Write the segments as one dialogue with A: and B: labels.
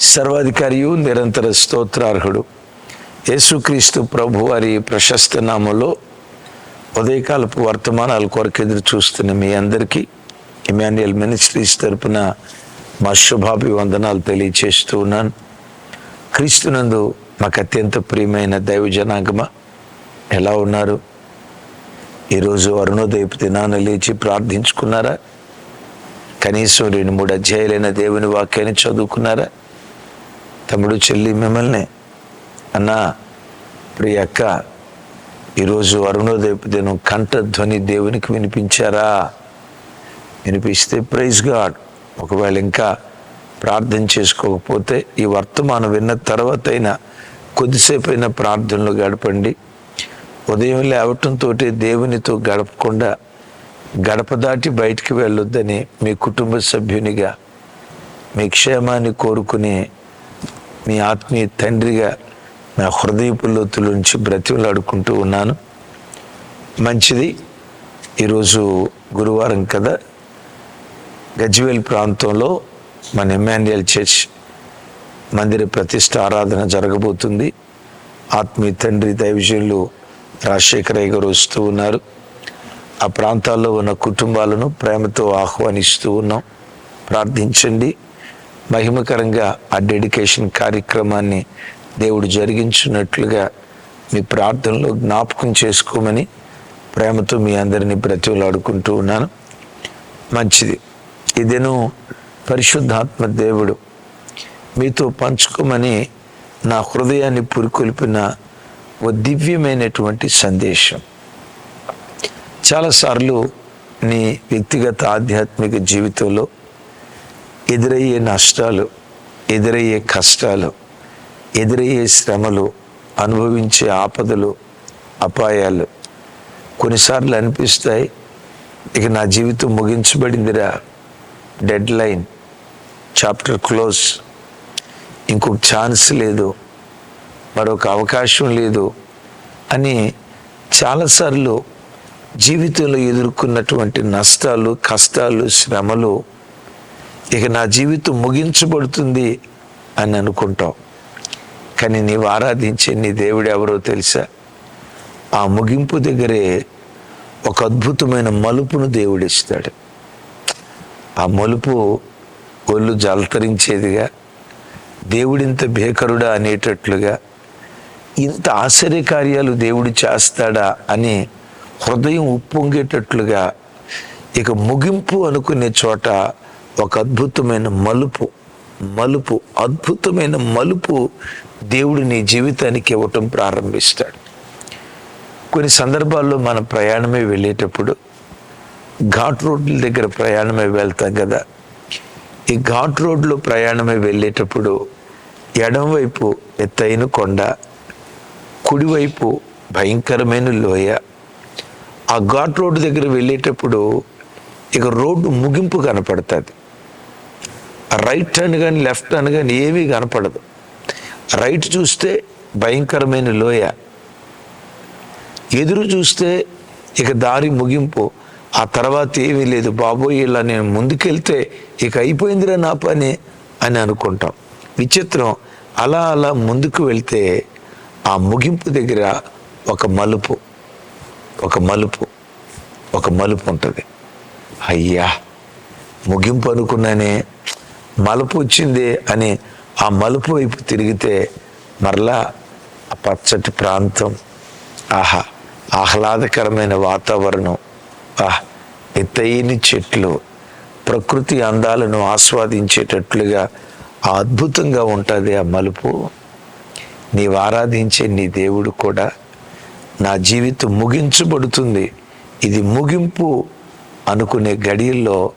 A: సర్వాధికారియు నిరంతర స్తోత్రార్హుడు. యేసుక్రీస్తు ప్రభు వారి ప్రశస్త నామంలో ఉదయకాలపు వర్తమానాల కొరకు ఎదురు చూస్తున్న మీ అందరికీ ఇమాన్యుయల్ మినిస్ట్రీస్ తరపున మా శుభాభివందనాలు తెలియచేస్తూ ఉన్నాను. క్రీస్తునందు మాకు అత్యంత ప్రియమైన దైవ జనాగమ ఎలా ఉన్నారు? ఈరోజు అరుణోదయపు దినాన లేచి ప్రార్థించుకున్నారా? కనీసం రెండు మూడు అధ్యాయులైన దేవుని వాక్యాన్ని చదువుకున్నారా? తమ్ముడు చెల్లి మిమ్మల్ని. అన్నా ప్రియ అక్క ఈరోజు అరుణోదయపు దినం కంఠ ధ్వని దేవునికి వినిపించారా? వినిపిస్తే ప్రైజ్ గాడ్. ఒకవేళ ఇంకా ప్రార్థన చేసుకోకపోతే ఈ వర్తమానం విన్న తర్వాత అయినా కొద్దిసేపు అయినా ప్రార్థనలు గడపండి. ఉదయం లేవటంతో దేవునితో గడపకుండా గడప దాటి బయటికి వెళ్ళొద్దని మీ కుటుంబ సభ్యునిగా మీ క్షేమాన్ని కోరుకునే మీ ఆత్మీయ తండ్రిగా నా హృదయపు నుంచి బ్రతిమలాడుకుంటూ ఉన్నాను. మంచిది. ఈరోజు గురువారం కదా. గజ్వేల్ ప్రాంతంలో మన ఎమ్మాన్యుయల్ చర్చ్ మందిర ప్రతిష్ట ఆరాధన జరగబోతుంది. ఆత్మీయ తండ్రి దైవజనులు రాజశేఖరయ్య గారు వస్తూ ఉన్నారు. ఆ ప్రాంతాల్లో ఉన్న కుటుంబాలను ప్రేమతో ఆహ్వానిస్తూ ఉన్నాం. ప్రార్థించండి. మహిమకరంగా ఆ డెడికేషన్ కార్యక్రమాన్ని దేవుడు జరిగించినట్లుగా మీ ప్రార్థనలో జ్ఞాపకం చేసుకోమని ప్రేమతో మీ అందరినీ బ్రతిలాడుకుంటూ ఉన్నాను. మంచిది. ఇదేను పరిశుద్ధాత్మ దేవుడు మీతో పంచుకోమని నా హృదయాన్ని పురికొల్పిన ఓ దివ్యమైనటువంటి సందేశం. చాలాసార్లు నీ వ్యక్తిగత ఆధ్యాత్మిక జీవితంలో ఎదురయ్యే నష్టాలు ఎదురయ్యే కష్టాలు ఎదురయ్యే శ్రమలు అనుభవించే ఆపదలు అపాయాలు కొన్నిసార్లు అనిపిస్తాయి. ఇక నా జీవితం ముగించబడిందిరా. డెడ్ లైన్ చాప్టర్ క్లోజ్ ఇంకొక ఛాన్స్ లేదు. మరొక అవకాశం లేదు అని చాలాసార్లు జీవితంలో ఎదుర్కొన్నటువంటి నష్టాలు కష్టాలు శ్రమలు ఇక నా జీవితం ముగించబడుతుంది అని అనుకుంటాం కానీ నీవు ఆరాధించే నీ దేవుడు ఎవరో తెలుసా? ఆ ముగింపు దగ్గరే ఒక అద్భుతమైన మలుపును దేవుడిస్తాడు ఆ మలుపు ఒళ్ళు జలతరించేదిగా దేవుడింత భేకరుడా అనేటట్లుగా ఇంత ఆశ్చర్యకార్యాలు దేవుడు చేస్తాడా అని హృదయం ఉప్పొంగేటట్లుగా ఇక ముగింపు అనుకునే చోట ఒక అద్భుతమైన మలుపు మలుపు అద్భుతమైన మలుపు దేవుడు నీ జీవితానికి ఇవ్వటం ప్రారంభిస్తాడు. కొన్ని సందర్భాల్లో మన ప్రయాణమే వెళ్ళేటప్పుడు ఘాట్ రోడ్ల దగ్గర ప్రయాణమే వెళ్తాం కదా. ఈ ఘాట్ రోడ్లో ప్రయాణమే వెళ్ళేటప్పుడు ఎడమవైపు ఎత్తైన కొండ కుడివైపు భయంకరమైన లోయ. ఆ ఘాట్ రోడ్డు దగ్గర వెళ్ళేటప్పుడు ఇక రోడ్డు ముగింపు కనపడుతుంది. రైట్ టర్న్ కానీ లెఫ్ట్ టర్న్ కానీ ఏమీ కనపడదు. రైట్ చూస్తే భయంకరమైన లోయ. ఎదురు చూస్తే ఇక దారి ముగింపు. ఆ తర్వాత ఏమీ లేదు. బాబోయ్ ఇలా నేను ముందుకెళ్తే ఇక అయిపోయిందిరా నా పని అని అనుకుంటాం. విచిత్రం. అలా అలా ముందుకు వెళ్తే ఆ ముగింపు దగ్గర ఒక మలుపు. ఒక మలుపు. ఒక మలుపు ఉంటుంది. అయ్యా! ముగింపు అనుకున్నానే మలుపు వచ్చింది అని ఆ మలుపు వైపు తిరిగితే మరలా ఆ పచ్చటి ప్రాంతం ఆహా ఆహ్లాదకరమైన వాతావరణం ఆహ్ ఎత్తైన చెట్లు ప్రకృతి అందాలను ఆస్వాదించేటట్లుగా అద్భుతంగా ఉంటుంది ఆ మలుపు. నీవు ఆరాధించే నీ దేవుడు కూడా నా జీవితం ముగించబడుతుంది. ఇది ముగింపు అనుకునే గడియల్లో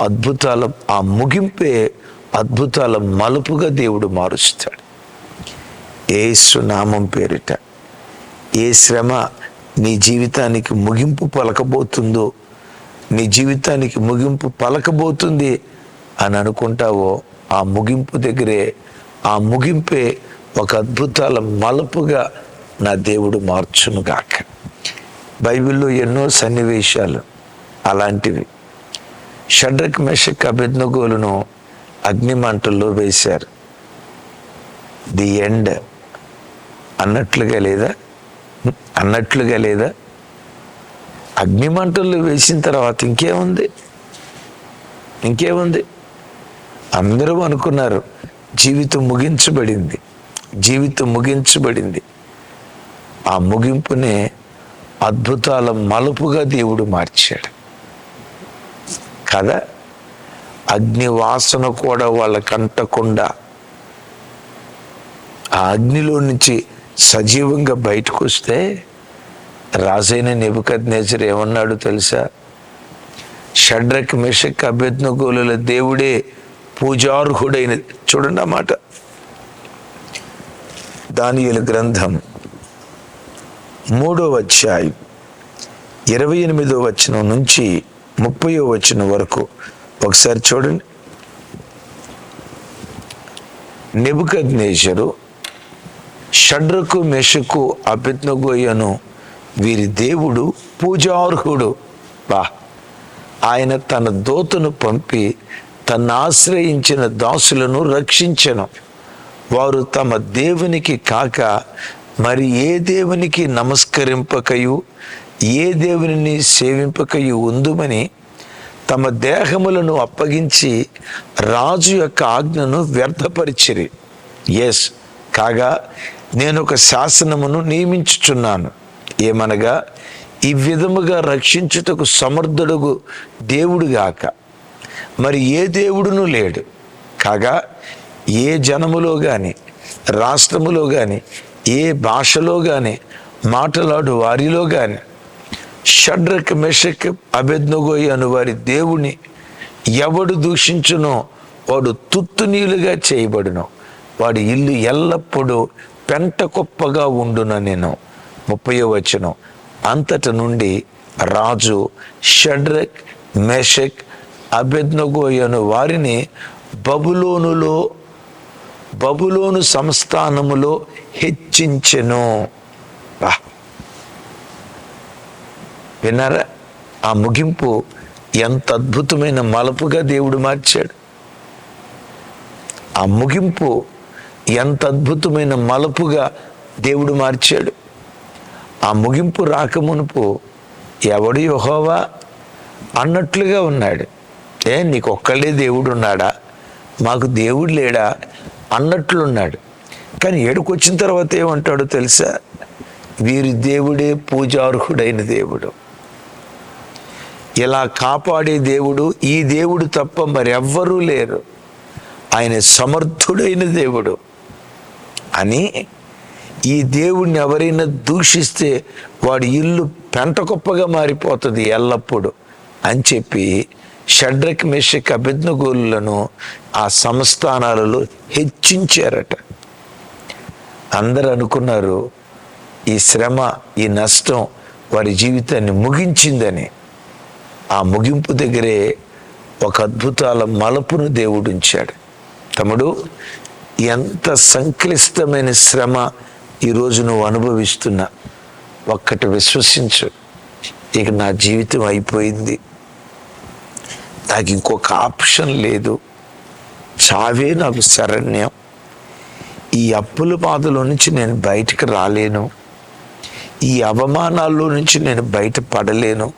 A: అద్భుతాల ఆ ముగింపే అద్భుతాల మలుపుగా దేవుడు మారుస్తాడు. ఏ సునామం పేరిట ఏ శ్రమ నీ జీవితానికి ముగింపు పలకబోతుందో నీ జీవితానికి ముగింపు పలకబోతుంది అని అనుకుంటావో ఆ ముగింపు దగ్గరే ఆ ముగింపే ఒక అద్భుతాల మలుపుగా నా దేవుడు మార్చునుగాక బైబిల్లో ఎన్నో సన్నివేశాలు అలాంటివి. షడ్రక్ మెషక్ అభిజ్ఞగోలును అగ్నిమంటల్లో వేశారు. The end. అన్నట్లుగా లేదా? అన్నట్లుగా లేదా? అగ్నిమంటల్లో వేసిన తర్వాత ఇంకేముంది? ఇంకేముంది? అందరూ అనుకున్నారు జీవితం ముగించబడింది జీవితం ముగించబడింది. ఆ ముగింపునే అద్భుతాల మలుపుగా దేవుడు మార్చాడు. కదా అగ్నివాసన కూడా వాళ్ళకి అంటకుండా ఆ అగ్నిలో నుంచి సజీవంగా బయటకు వస్తే రాజైన నిబద్ నేచర్ ఏమన్నాడు తెలుసా? షడ్రక్ మిషక్ అభ్యర్థనగోలుల దేవుడే పూజార్హుడైన చూడండి అన్నమాట మాట. దానియుల గ్రంథం మూడో అధ్యాయం ఇరవై ఎనిమిదో వచనం నుంచి ముప్పై వచ్చిన వరకు. ఒకసారి చూడండి. నెబుకద్నేశరు షడ్రకు మెషకు అభిజ్ఞగోయను వీరి దేవుడు పూజార్హుడు. బా. ఆయన తన దోతను పంపి తన్ను ఆశ్రయించిన దాసులను రక్షించను. వారు తమ దేవునికి కాక మరి ఏ దేవునికి నమస్కరింపకయు? ఏ దేవుని సేవింపకయు ఉందుమని తమ దేహములను అప్పగించి రాజు యొక్క ఆజ్ఞను వ్యర్థపరిచిరి. ఎస్ కాగా నేను ఒక శాసనమును నియమించుచున్నాను. ఏమనగా ఈ విధముగా రక్షించుటకు సమర్థుడుగు దేవుడుగాక మరి ఏ దేవుడును లేడు. కాగా ఏ జనములో కానీ రాష్ట్రములో కానీ ఏ భాషలో కానీ మాట్లాడు వారిలో కానీ షడ్రక్ మెషక్ అభెజ్ఞగోయి అను వారి దేవుని ఎవడు దూషించునో వాడు తుత్తునీలుగా చేయబడును. వాడి ఇల్లు ఎల్లప్పుడూ పెంట కుప్పగా ఉండున నేను. ముప్పయో వచనం. అంతటి నుండి రాజు షడ్రక్ మెషక్ అభెజ్ఞగోయను వారిని బబులోనులో బబులోను సంస్థానములో హెచ్చించెను. బా. విన్నారా? ఆ ముగింపు ఎంత అద్భుతమైన మలుపుగా దేవుడు మార్చాడు. ఆ ముగింపు ఎంత అద్భుతమైన మలుపుగా దేవుడు మార్చాడు. ఆ ముగింపు రాకమునుపు ఎవడు యుహోవా అన్నట్లుగా ఉన్నాడు. ఏ నీకు ఒక్కళ్ళే దేవుడు ఉన్నాడా మాకు దేవుడు లేడా? అన్నట్లున్నాడు. కానీ ఏడుకొచ్చిన తర్వాత ఏమంటాడో తెలుసా? వీరి దేవుడే పూజార్హుడైన దేవుడు. ఇలా కాపాడే దేవుడు ఈ దేవుడు తప్ప మరెవ్వరూ లేరు. ఆయన సమర్థుడైన దేవుడు. అని ఈ దేవుడిని ఎవరైనా దూషిస్తే వాడి ఇల్లు పెంటకొప్పగా మారిపోతుంది ఎల్లప్పుడూ అని చెప్పి షడ్రక్ మిషక్ అభిజ్ఞగోలులను ఆ సంస్థానాలలో హెచ్చించారట. అందరు అనుకున్నారు ఈ శ్రమ ఈ నష్టం వారి జీవితాన్ని ముగించిందని. ఆ ముగింపు దగ్గరే ఒక అద్భుతాల మలుపును దేవుడు ఉంచాడు. తమ్ముడు ఎంత సంక్లిష్టమైన శ్రమ ఈరోజు నువ్వు అనుభవిస్తున్నా. ఒక్కటి విశ్వసించు ఇక నా జీవితం అయిపోయింది. నాకు ఇంకొక ఆప్షన్ లేదు. చావే నాకు శరణ్యం. ఈ అప్పుల బాధలో నుంచి నేను బయటికి రాలేను. ఈ అవమానాల్లో నుంచి నేను బయట పడలేను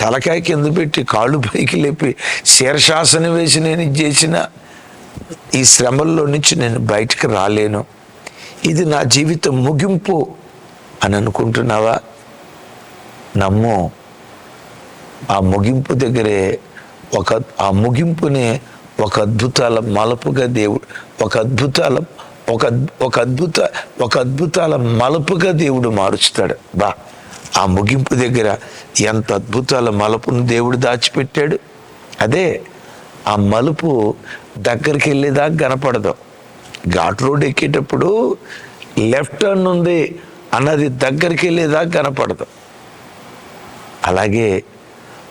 A: తలకాయ కింద పెట్టి కాళ్ళు పైకి లేపి శీర్షాసన వేసి నేను చేసిన? ఈ శ్రమల్లో నుంచి నేను బయటికి రాలేను. ఇది నా జీవితం ముగింపు అని అనుకుంటున్నావా? నమ్ము. ఆ ముగింపు దగ్గరే ఒక ఆ ముగింపునే ఒక అద్భుతాల మలుపుగా దేవుడు ఒక అద్భుతాల ఒక ఒక అద్భుత ఒక అద్భుతాల మలుపుగా దేవుడు మారుస్తాడు. బా. ఆ ముగింపు దగ్గర ఎంత అద్భుతాల మలుపును దేవుడు దాచిపెట్టాడు. అదే ఆ మలుపు దగ్గరికి వెళ్ళేదాకా కనపడదు. ఘాట్ రోడ్ ఎక్కేటప్పుడు లెఫ్ట్ టర్న్ ఉంది అన్నది దగ్గరికి వెళ్ళేదాకా కనపడదు. అలాగే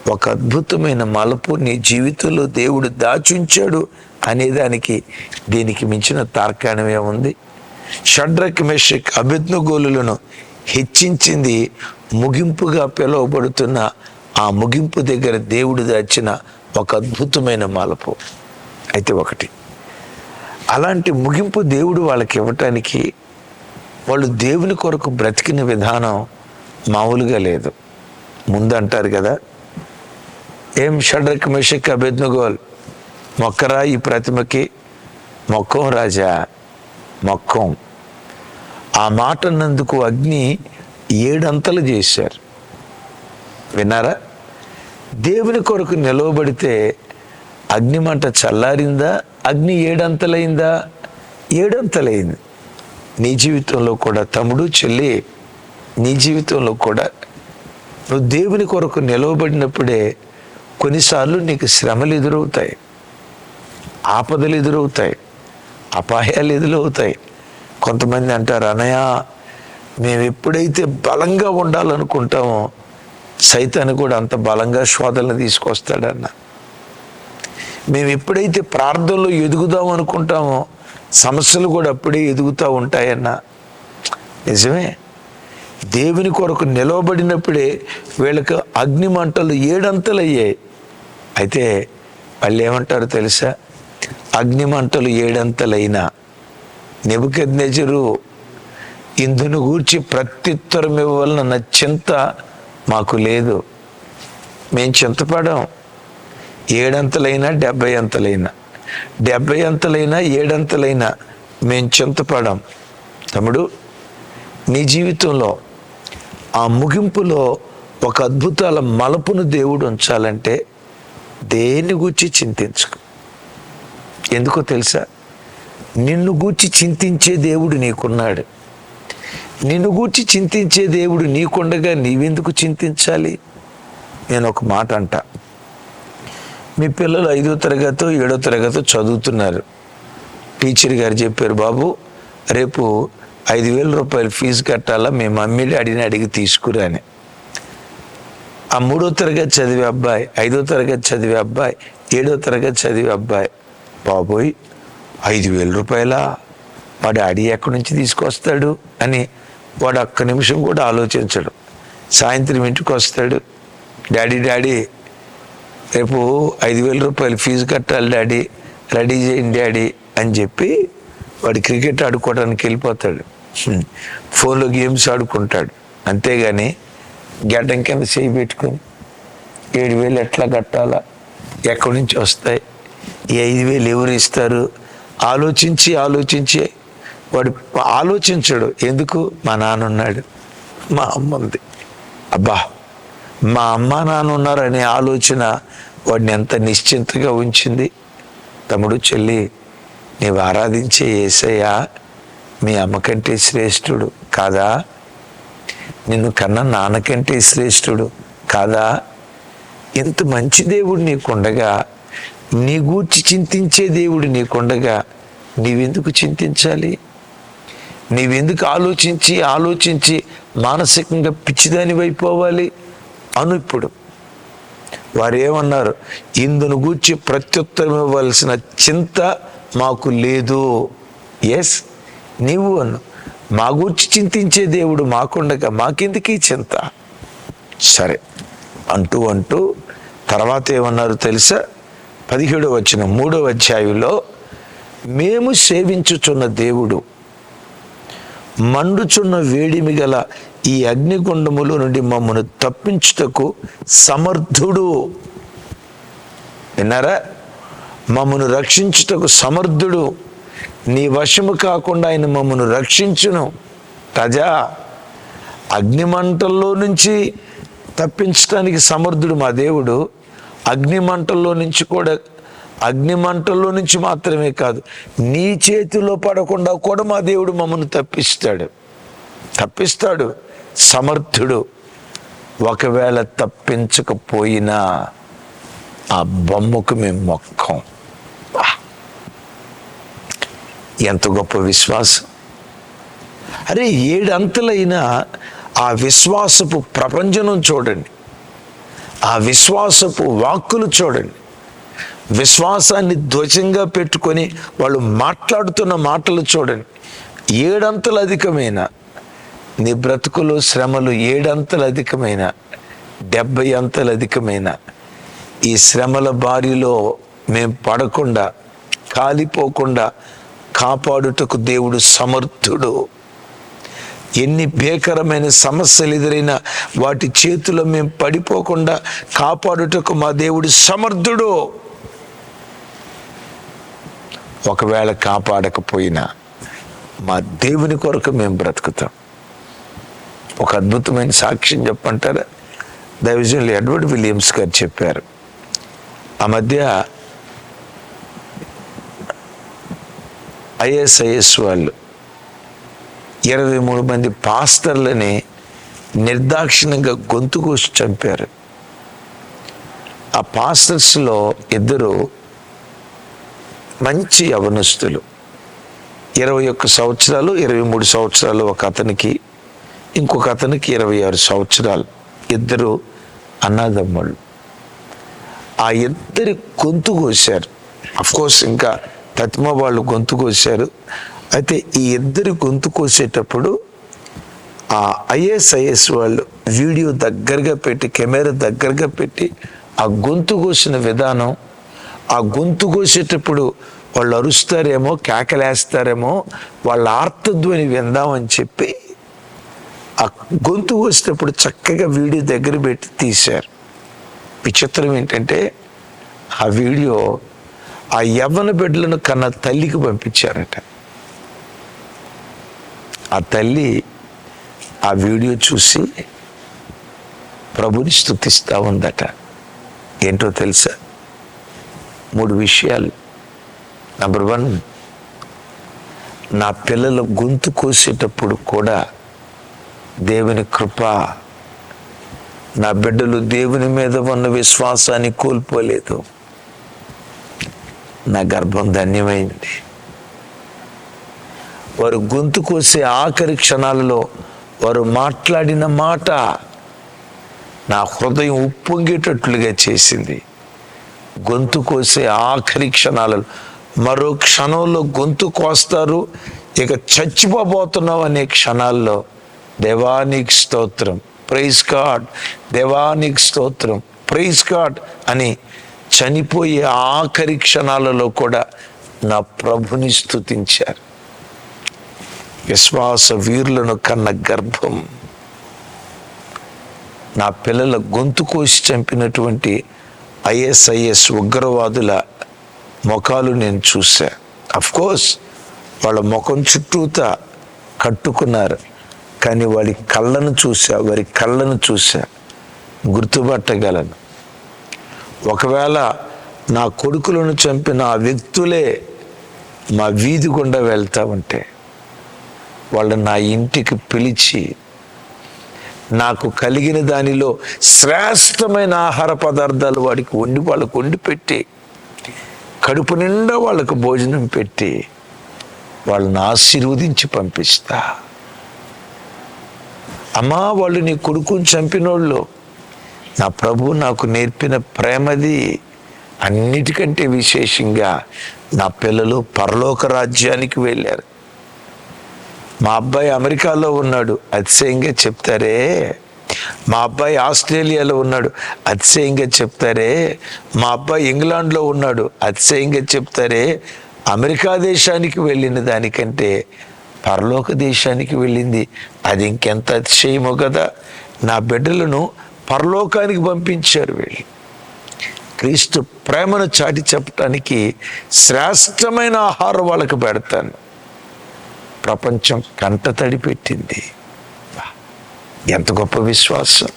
A: ఒక అద్భుతమైన మలుపు నీ జీవితంలో దేవుడు దాచుంచాడు అనేదానికి దీనికి మించిన తార్కాణమే ఉంది. షడ్రక్ మెషక్ అభిజ్ఞగోలులను హెచ్చించింది ముగింపుగా పిలువబడుతున్న ఆ ముగింపు దగ్గర దేవుడు దాచిన ఒక అద్భుతమైన మలుపు. అయితే ఒకటి అలాంటి ముగింపు దేవుడు వాళ్ళకి ఇవ్వటానికి వాళ్ళు దేవుని కొరకు బ్రతికిన విధానం మామూలుగా లేదు. ముందు అంటారు కదా ఏం షడ్రక్ మిషక్ అభెజ్ఞగోల్ మొక్కరా ఈ ప్రతిమకి మొక్కం రాజా మొక్కం. ఆ మాట అన్నందుకు అగ్ని ఏడంతలు చేశారు. విన్నారా? దేవుని కొరకు నిలవబడితే అగ్నిమంట చల్లారిందా? అగ్ని ఏడంతలైందా? ఏడంతలైంది. నీ జీవితంలో కూడా తమ్ముడు చెల్లి నీ జీవితంలో కూడా నువ్వు దేవుని కొరకు నిలవబడినప్పుడే కొన్నిసార్లు నీకు శ్రమలు ఎదురవుతాయి. ఆపదలు ఎదురవుతాయి. అపాయాలు ఎదురవుతాయి. కొంతమంది అంటారు అనయ మేము ఎప్పుడైతే బలంగా ఉండాలనుకుంటామో సైతాన్ని కూడా అంత బలంగా శోధనలు తీసుకొస్తాడన్న. మేము ఎప్పుడైతే ప్రార్థనలో ఎదుగుదాం అనుకుంటామో సమస్యలు కూడా అప్పుడే ఎదుగుతూ ఉంటాయన్న. నిజమే? దేవుని కొరకు నిలవబడినప్పుడే వీళ్ళకి అగ్ని మంటలు ఏడంతలు అయ్యాయి అయితే వాళ్ళు ఏమంటారు తెలుసా? అగ్ని మంటలు ఏడంతలైనా నెబుకెద్నెజరు ఇందును గూర్చి ప్రత్యుత్తరం ఇవ్వాలన్న చింత మాకు లేదు. మేము చింతపడం. ఏడంతలైనా డెబ్బై అంతలైనా. డెబ్బై అంతలైనా ఏడంతలైనా మేము చింతపడం. తమ్ముడు నీ జీవితంలో ఆ ముగింపులో ఒక అద్భుతాల మలుపును దేవుడు ఉంచాలంటే దేన్ని గూర్చి చింతించుకు? ఎందుకో తెలుసా? నిన్ను గూర్చి చింతించే దేవుడు నీకున్నాడు. నిన్ను గూర్చి చింతించే దేవుడు నీకుండగా నీవెందుకు చింతించాలి? నేను ఒక మాట అంట. మీ పిల్లలు ఐదో తరగతి ఏడో తరగతి చదువుతున్నారు. టీచర్ గారు చెప్పారు బాబు రేపు ఐదు వేల రూపాయలు ఫీజు కట్టాలా? మీ మమ్మీ అడిగిన అడిగి తీసుకురాని ఆ మూడో తరగతి చదివే అబ్బాయి ఐదో తరగతి చదివే అబ్బాయి ఏడో తరగతి చదివే అబ్బాయి బాబోయ్ ఐదు వేల రూపాయల? మా డాడీ ఎక్కడి నుంచి తీసుకొస్తాడు? అని వాడు ఒక్క నిమిషం కూడా ఆలోచించడు. సాయంత్రం ఇంటికి వస్తాడు. డాడీ డాడీ రేపు ఐదు వేల రూపాయలు ఫీజు కట్టాలి డాడీ రెడీ చేయండి డాడీ అని చెప్పి వాడు క్రికెట్ ఆడుకోవడానికి వెళ్ళిపోతాడు. ఫోన్లో గేమ్స్ ఆడుకుంటాడు. అంతేగాని గడ్డం కింద చేయి పెట్టుకుని ఏడు వేలు ఎట్లా కట్టాలా? ఎక్కడి నుంచి వస్తాయి? ఈ ఐదు వేలు ఎవరు ఇస్తారు? ఆలోచించి ఆలోచించి వాడు ఆలోచించడు. ఎందుకు? మా నాన్న ఉన్నాడు. మా అమ్మ ఉంది. అబ్బా మా అమ్మ నాన్న ఉన్నారనే ఆలోచన వాడిని ఎంత నిశ్చింతగా ఉంచింది. తమ్ముడు చెల్లి నీవు ఆరాధించే ఏసయ్య మీ అమ్మకంటే శ్రేష్ఠుడు కాదా? నిన్ను కన్న నాన్నకంటే శ్రేష్ఠుడు కాదా? ఇంత మంచి దేవుడు నీకుండగా నీ గూర్చి చింతించే దేవుడు నీకుండగా నీవెందుకు చింతించాలి? నీవెందుకు ఆలోచించి ఆలోచించి మానసికంగా పిచ్చిదాని అయిపోవాలి అను ఇప్పుడు. వారు ఏమన్నారు ఇందును గూర్చి ప్రత్యుత్తరం ఇవ్వాల్సిన చింత మాకు లేదు. ఎస్ నీవు అను. మా గూర్చి చింతించే దేవుడు మాకుండగా మాకెందుకు ఈ చింత? సరే. అంటూ అంటూ తర్వాత ఏమన్నారు తెలుసా? పదిహేడో వచ్చిన మూడో అధ్యాయంలో మేము సేవించుచున్న దేవుడు మండుచున్న వేడిమి గల ఈ అగ్నిగుండములో నుండి మమ్మను తప్పించుటకు సమర్థుడు. విన్నారా? మమ్మను రక్షించుటకు సమర్థుడు. నీ వశము కాకుండా ఆయన మమ్మను రక్షించును. రాజా అగ్నిమంటల్లో నుంచి తప్పించడానికి సమర్థుడు మా దేవుడు. అగ్నిమంటల్లో నుంచి కూడా అగ్నిమంటల్లో నుంచి మాత్రమే కాదు నీ చేతిలో పడకుండా కూడా మా దేవుడు మమ్మల్ని తప్పిస్తాడు. తప్పిస్తాడు. సమర్థుడు. ఒకవేళ తప్పించకపోయినా ఆ బొమ్మకు మేము మొక్కం. ఎంత గొప్ప విశ్వాసం. అరే ఏడంతలైనా ఆ విశ్వాసపు ప్రపంచనం చూడండి. ఆ విశ్వాసపు వాక్కులు చూడండి. విశ్వాసాన్ని ధ్వజంగా పెట్టుకొని వాళ్ళు మాట్లాడుతున్న మాటలు చూడండి. ఏడంతలు అధికమైన నీ బ్రతుకులు శ్రమలు ఏడంతలు అధికమైన డెబ్బై అంతలు అధికమైన ఈ శ్రమల బారిలో మేము పడకుండా కాలిపోకుండా కాపాడుటకు దేవుడు సమర్థుడు. ఎన్ని భీకరమైన సమస్యలు ఎదురైనా వాటి చేతిలో మేము పడిపోకుండా కాపాడుటకు మా దేవుడు సమర్థుడు. ఒకవేళ కాపాడకపోయినా మా దేవుని కొరకు మేము బ్రతుకుతాం. ఒక అద్భుతమైన సాక్ష్యం చెప్పంటారా దైవజనులు ఎడ్వర్డ్ విలియమ్స్ గారు చెప్పారు ఆ మధ్య ఐఎస్ఐఎస్ వాళ్ళు ఇరవై మూడు మంది పాస్టర్లని నిర్దాక్షిణ్యంగా గొంతుకోసి చంపారు. ఆ పాస్టర్స్లో ఇద్దరు మంచి యవనస్తులు. ఇరవై ఒక్క సంవత్సరాలు ఇరవై మూడు సంవత్సరాలు ఒక అతనికి ఇంకొక అతనికి ఇరవై ఆరు సంవత్సరాలు ఇద్దరు అన్నదమ్ముళ్ళు ఆ ఇద్దరి గొంతు కోశారు. కోర్స్ ఇంకా తతిమ వాళ్ళు గొంతు కోశారు. అయితే ఈ ఇద్దరి గొంతు కోసేటప్పుడు ఆ ఐఎస్ఐఎస్ వాళ్ళు వీడియో దగ్గరగా పెట్టి కెమెరా దగ్గరగా పెట్టి ఆ గొంతు కోసిన విధానం ఆ గొంతు కోసేటప్పుడు వాళ్ళు అరుస్తారేమో కేకలేస్తారేమో వాళ్ళ ఆర్తధ్వని విందామని చెప్పి ఆ గొంతు కోసేటప్పుడు చక్కగా వీడియో దగ్గర పెట్టి తీశారు. విచిత్రం ఏంటంటే ఆ వీడియో ఆ యవ్వన బిడ్డలను కన్న తల్లికి పంపించారట. ఆ తల్లి ఆ వీడియో చూసి ప్రభుని స్థుతిస్తూ ఉందట. ఏంటో తెలుసా? మూడు విషయాలు. నంబర్ వన్ నా పిల్లల గొంతు కోసేటప్పుడు కూడా దేవుని కృప నా బిడ్డలు దేవుని మీద ఉన్న విశ్వాసాన్ని కోల్పోలేదు. నా గర్భం ధన్యమైంది వారు గొంతు కోసే ఆఖరి క్షణాలలో వారు మాట్లాడిన మాట నా హృదయం ఉప్పొంగేటట్లుగా చేసింది. గొంతు కోసే ఆఖరి క్షణాలలో మరో క్షణంలో గొంతు కోస్తారు ఇక చచ్చిపోబోతున్నావు అనే క్షణాల్లో దేవానికి స్తోత్రం ప్రైజ్ గాడ్ దేవానికి స్తోత్రం ప్రైజ్ గాడ్ అని చనిపోయే ఆఖరి క్షణాలలో కూడా నా ప్రభుని స్తుతించారు. విశ్వాస వీరులను కన్న గర్భం. నా పిల్లల గొంతు కోసి చంపినటువంటి ఐఎస్ఐఎస్ ఉగ్రవాదుల ముఖాలు నేను చూసా కోర్స్ వాళ్ళ ముఖం చుట్టూత కట్టుకున్నారు. కానీ వాడి కళ్ళను చూసా వారి కళ్ళను చూసా గుర్తుపట్టగలను. ఒకవేళ నా కొడుకులను చంపిన ఆ వ్యక్తులే మా వీధి గుండా వెళ్తా ఉంటే వాళ్ళు నా ఇంటికి పిలిచి నాకు కలిగిన దానిలో శ్రేష్టమైన ఆహార పదార్థాలు వాడికి వండి వాళ్ళకు వండి పెట్టి కడుపు నిండా వాళ్ళకు భోజనం పెట్టి వాళ్ళని ఆశీర్వదించి పంపిస్తా. అమ్మా వాళ్ళు నీ కొడుకుని చంపినోళ్ళు నా ప్రభు నాకు నేర్పిన ప్రేమది అన్నిటికంటే విశేషంగా నా పిల్లలు పరలోక రాజ్యానికి వెళ్ళారు. మా అబ్బాయి అమెరికాలో ఉన్నాడు. అతిశయంగా చెప్తారే. మా అబ్బాయి ఆస్ట్రేలియాలో ఉన్నాడు. అతిశయంగా చెప్తారే. మా అబ్బాయి ఇంగ్లాండ్లో ఉన్నాడు. అతిశయంగా చెప్తారే. అమెరికా దేశానికి వెళ్ళిన దానికంటే పరలోక దేశానికి వెళ్ళింది. అది ఇంకెంత అతిశయమో కదా. నా బిడ్డలను పరలోకానికి పంపించారు వీళ్ళు. క్రీస్తు ప్రేమను చాటి చెప్పటానికి శ్రేష్టమైన ఆహారం వాళ్ళకి పెడతాను. ప్రపంచం కంట తడి పెట్టింది ఎంత గొప్ప విశ్వాసం.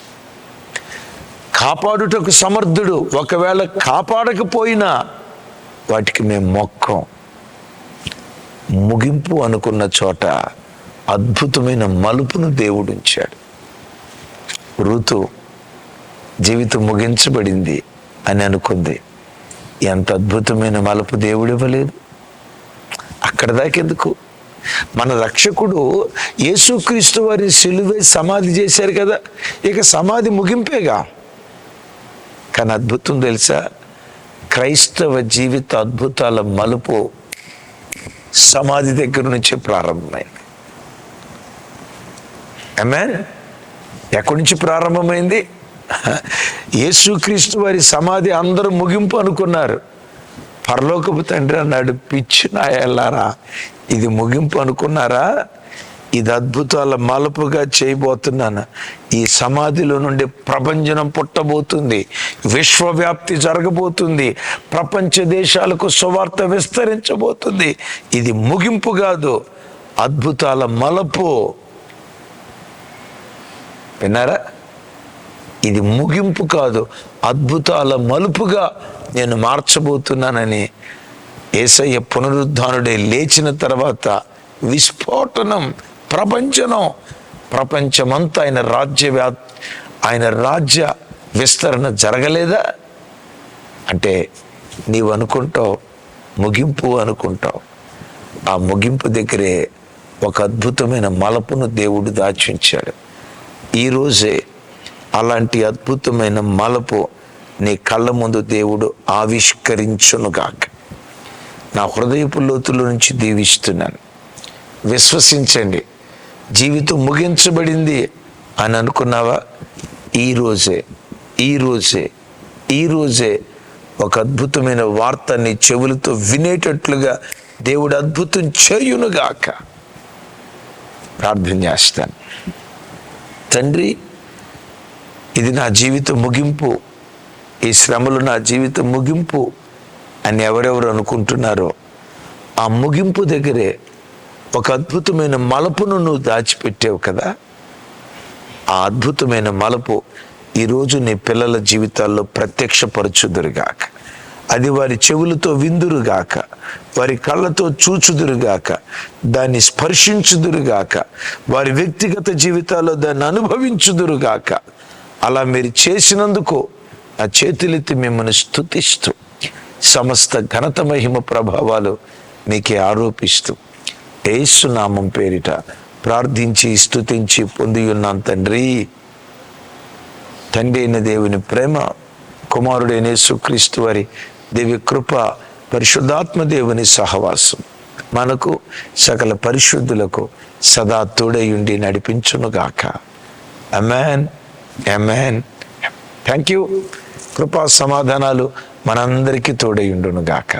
A: కాపాడుటకు సమర్థుడు ఒకవేళ కాపాడకపోయినా వాటికి మేము మొక్కం. ముగింపు అనుకున్న చోట అద్భుతమైన మలుపును దేవుడు ఉంచాడు ఋతు జీవితం ముగించబడింది అని అనుకుంది. ఎంత అద్భుతమైన మలుపు దేవుడు ఇవ్వలేదు అక్కడ దాకెందుకు? మన రక్షకుడు యేసుక్రీస్తు వారి సిలువే సమాధి చేశారు కదా. ఇక సమాధి ముగింపేగా. కానీ అద్భుతం తెలుసా? క్రైస్తవ జీవిత అద్భుతాల మలుపు సమాధి దగ్గర నుంచే ప్రారంభమైంది. అమెన్ ఎక్కడి నుంచి ప్రారంభమైంది? యేసుక్రీస్తు వారి సమాధి అందరూ ముగింపు అనుకున్నారు. పరలోకపు తండ్రి అన్నాడు పిచ్చి నాయల్లారా ఇది ముగింపు అనుకున్నారా? ఇది అద్భుతాల మలుపుగా చేయబోతున్నాను. ఈ సమాధిలో నుండి ప్రపంచం పుట్టబోతుంది. విశ్వవ్యాప్తి జరగబోతుంది. ప్రపంచ దేశాలకు సువార్త విస్తరించబోతుంది. ఇది ముగింపు కాదు అద్భుతాల మలుపు. విన్నారా? ఇది ముగింపు కాదు అద్భుతాల మలుపుగా నేను మార్చబోతున్నానని ఏసయ్య పునరుద్ధానుడే లేచిన తర్వాత విస్ఫోటనం ప్రపంచనం ప్రపంచమంతా ఆయన రాజ్య వ్యా ఆయన రాజ్య విస్తరణ జరగలేదా? అంటే నీవు అనుకుంటావు ముగింపు అనుకుంటావు. ఆ ముగింపు దగ్గరే ఒక అద్భుతమైన మలపును దేవుడు దాచించాడు. ఈరోజే అలాంటి అద్భుతమైన మలపు నీ కళ్ళ ముందు దేవుడు ఆవిష్కరించునుగాక. నా హృదయపు లోతుల నుంచి దీవిస్తున్నాను. విశ్వసించండి. జీవితం ముగించబడింది అని అనుకున్నావా? ఈరోజే ఈరోజే ఈరోజే ఒక అద్భుతమైన వార్త నీ చెవులతో వినేటట్లుగా దేవుడు అద్భుతం చేయునుగాక. ప్రార్థన చేస్తాను. తండ్రి ఇది నా జీవిత ముగింపు. ఈ శ్రమలు నా జీవిత ముగింపు అని ఎవరెవరు అనుకుంటున్నారో ఆ ముగింపు దగ్గరే ఒక అద్భుతమైన మలుపును నువ్వు దాచిపెట్టావు కదా? ఆ అద్భుతమైన మలుపు ఈరోజు నీ పిల్లల జీవితాల్లో ప్రత్యక్షపరచుదురుగాక. అది వారి చెవులతో విందురుగాక వారి కళ్ళతో చూచుదురుగాక దాన్ని స్పర్శించుదురుగాక వారి వ్యక్తిగత జీవితాల్లో దాన్ని అనుభవించుదురుగాక. అలా మీరు చేసినందుకు ఆ చేతులెత్తి మిమ్మల్ని స్థుతిస్తూ సమస్త ఘనత మహిమ ప్రభావాలు మీకే ఆరోపిస్తూ ఏసునామం పేరిట ప్రార్థించి స్థుతించి పొంది ఉన్నాం తండ్రి. తండ్రి అయిన దేవుని ప్రేమ కుమారుడైన యేసుక్రీస్తు వారి దేవి కృప పరిశుద్ధాత్మ దేవుని సహవాసం మనకు సకల పరిశుద్ధులకు సదా తోడయుండి నడిపించునుగాక. అమెన్ అమెన్ థ్యాంక్ యూ కృపా సమాధానాలు మనందరికీ తోడయుండునుగాక